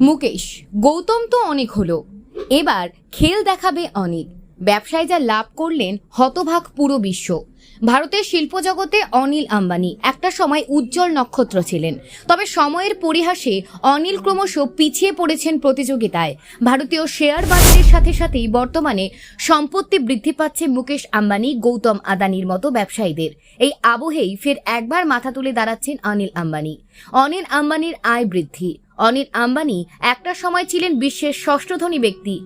মুকেশ গৌতম তো অনেক হলো। এবার খেল দেখাবে অনিল ব্যবসায় যা লাভ করলেন হতভাগ পুরো বিশ্ব। ভারতের শিল্প জগতে অনিল আম্বানি একটা সময় উজ্জ্বল নক্ষত্র ছিলেন। তবে সময়ের পরিহাসে অনিল ক্রমশ পিছিয়ে পড়েছেন প্রতিযোগিতায়। ভারতীয় শেয়ার বাজারের সাথে সাথেই বর্তমানে সম্পত্তি বৃদ্ধি পাচ্ছে মুকেশ আম্বানি, গৌতম আদানির মতো ব্যবসায়ীদের। এই আবহেই ফের একবার মাথা তুলে দাঁড়াচ্ছেন অনিল আম্বানি। অনিল আম্বানির আয় বৃদ্ধি। অনিল আম্বানি একটা সময় ছিলেন বিশ্বের ষষ্ঠ ধনী ব্যক্তি।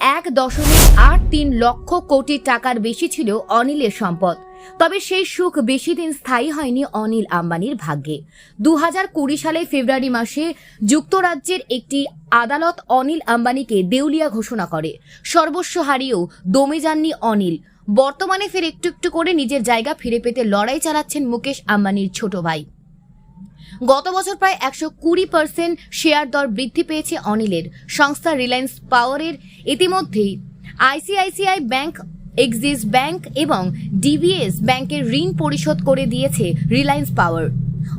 এক দশমিক আট তিন লক্ষ কোটি টাকার বেশি ছিল অনিলের সম্পদ। তবে সেই সুখ বেশি দিন স্থায়ী হয়নি অনিল আম্বানির ভাগ্যে। দু কুড়ি সালে ফেব্রুয়ারি মাসে যুক্তরাজ্যের একটি আদালত অনিল আম্বানিকে দেউলিয়া ঘোষণা করে। সর্বস্ব হারিয়েও দমে যাননি অনিল। বর্তমানে ফের একটু একটু করে নিজের জায়গা ফিরে পেতে লড়াই চালাচ্ছেন মুকেশ আম্বানির ছোট ভাই। গত বছর প্রায় একশো কুড়ি পার্সেন্ট শেয়ার দর বৃদ্ধি পেয়েছে অনিলের। সংস্থা রিলায়েন্স পাওয়ারের ইতিমধ্যেই I C I C I bank Axis bank এবং ডিবিএস ব্যাংকের ঋণ পরিশোধ করে দিয়েছে রিলায়েন্স পাওয়ার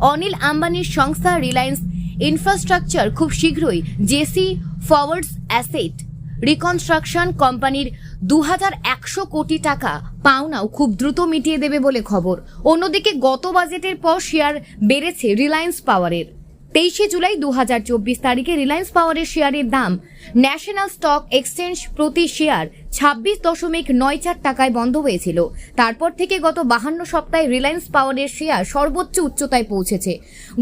অনিল আম্বানির সংস্থা রিলায়েন্স ইনফ্রাস্ট্রাকচার খুব শীঘ্রই জেসি ফরওয়ার্ডস অ্যাসেট রিকনস্ট্রাকশন কোম্পানির দু একশো কোটি টাকা পাওনাও খুব দ্রুত মিটিয়ে দেবে বলে খবর। অন্যদিকে গত বাজেটের পর শেয়ার বেড়েছে রিলায়েন্স পাওয়ারের। তেইশে জুলাই দু হাজার চব্বিশ তারিখে রিলায়েন্স পাওয়ারের শেয়ারের দাম ন্যাশনাল স্টক এক্সচেঞ্জ প্রতি শেয়ার ছাব্বিশ দশমিক নয় চার টাকায় বন্ধ হয়েছিল। তারপর থেকে গত বাহান্ন সপ্তাহে রিলায়েন্স পাওয়ারের শেয়ার সর্বোচ্চ উচ্চতায় পৌঁছেছে।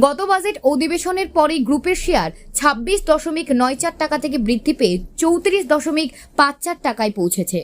গত বাজেট অধিবেশনের পরেই গ্রুপের শেয়ার ছাব্বিশ দশমিক নয় চার টাকা থেকে বৃদ্ধি পেয়ে চৌত্রিশ দশমিক পাঁচ চার টাকায় পৌঁছেছে।